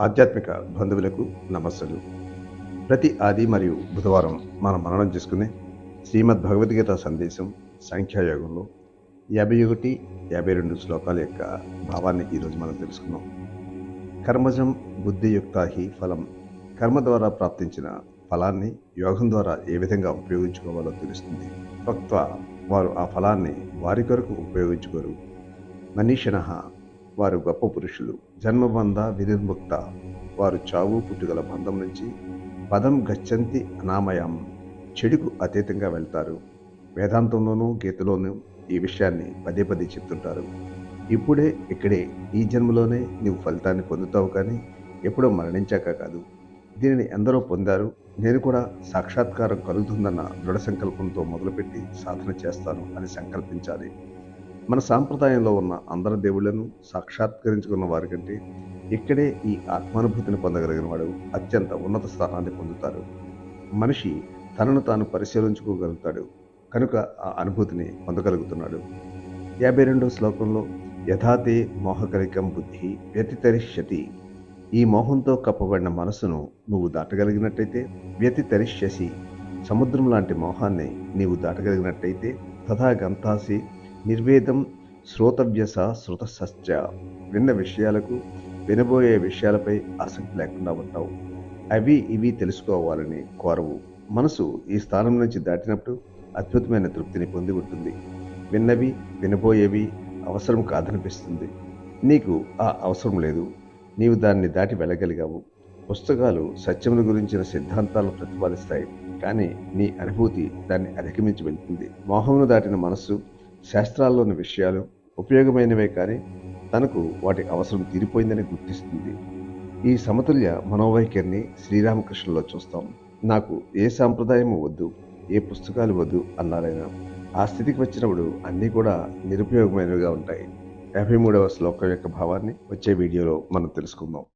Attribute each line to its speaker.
Speaker 1: ఆధ్యాత్మిక బంధువులకు నమస్సులు. ప్రతి ఆది మరియు బుధవారం మనం మననం చేసుకునే శ్రీమద్ భగవద్గీత సందేశం సంఖ్యాయోగంలో యాభై ఒకటి యాభై రెండు శ్లోకాల యొక్క భావాన్ని ఈరోజు మనం తెలుసుకున్నాం కర్మజం బుద్ధియుక్త హి ఫలం. కర్మ ద్వారా ప్రాప్తించిన ఫలాన్ని యోగం ద్వారా ఏ విధంగా ఉపయోగించుకోవాలో తెలుస్తుంది. భక్త వారు ఆ ఫలాన్ని వారి కొరకు ఉపయోగించుకోరు. మనీషణ వారు గొప్ప పురుషులు. జన్మబంధ వినిర్ముక్త. వారు చావు పుట్టుగల బంధం నుంచి పదం గచ్చంతి అనామయం. చెడుకు అతీతంగా వెళ్తారు. వేదాంతంలోనూ గీతలోనూ ఈ విషయాన్ని పదే పదే చెప్తుంటారు. ఇప్పుడే ఇక్కడే ఈ జన్మలోనే నీవు ఫలితాన్ని పొందుతావు కానీ ఎప్పుడో మరణించాక కాదు. దీనిని ఎందరో పొందారు. నేను కూడా సాక్షాత్కారం కలుగుతుందన్న దృఢ సంకల్పంతో మొదలుపెట్టి సాధన చేస్తాను అని సంకల్పించాలి. మన సాంప్రదాయంలో ఉన్న అందరి దేవుళ్ళను సాక్షాత్కరించుకున్న వారికంటే ఇక్కడే ఈ ఆత్మానుభూతిని పొందగలిగిన వాడు అత్యంత ఉన్నత స్థానాన్ని పొందుతారు. మనిషి తనను తాను పరిశీలించుకోగలుగుతాడు. కనుక ఆ అనుభూతిని పొందగలుగుతున్నాడు. యాభై రెండవ శ్లోకంలో యథాతే మోహకలికం బుద్ధి వ్యతితరిష్యతి. ఈ మోహంతో కప్పబడిన మనసును నువ్వు దాటగలిగినట్టయితే వ్యతితరిష్యసి. సముద్రం లాంటి మోహాన్ని నీవు దాటగలిగినట్టయితే తథా గంతాసి నిర్వేదం శ్రోతవ్యస శృతసశ్చ విన్న విషయాలకు వినబోయే విషయాలపై ఆసక్తి లేకుండా ఉంటావు. అవి ఇవి తెలుసుకోవాలని కోరవు. మనసు ఈ స్థానం నుంచి దాటినప్పుడు అద్భుతమైన తృప్తిని పొంది ఉంటుంది. విన్నవి వినబోయేవి అవసరం కాదనిపిస్తుంది. నీకు ఆ అవసరం లేదు. నీవు దాన్ని దాటి వెళ్ళగలిగావు. పుస్తకాలు సత్యమును గురించిన సిద్ధాంతాలను ప్రతిపాదిస్తాయి. కానీ నీ అనుభూతి దాన్ని అధిగమించి వెళ్తుంది. మోహమును దాటిన మనస్సు శాస్త్రాల్లోని విషయాలు ఉపయోగమైనవే కానీ తనకు వాటి అవసరం తీరిపోయిందని గుర్తిస్తుంది. ఈ సమతుల్య మనోవైఖరిని శ్రీరామకృష్ణలో చూస్తాం. నాకు ఏ సాంప్రదాయము వద్దు ఏ పుస్తకాలు వద్దు అన్నారైనా ఆ స్థితికి వచ్చినప్పుడు అన్నీ కూడా నిరుపయోగమైనవిగా ఉంటాయి. యాభై మూడవ శ్లోకం యొక్క భావాన్ని వచ్చే వీడియోలో మనం తెలుసుకుందాం.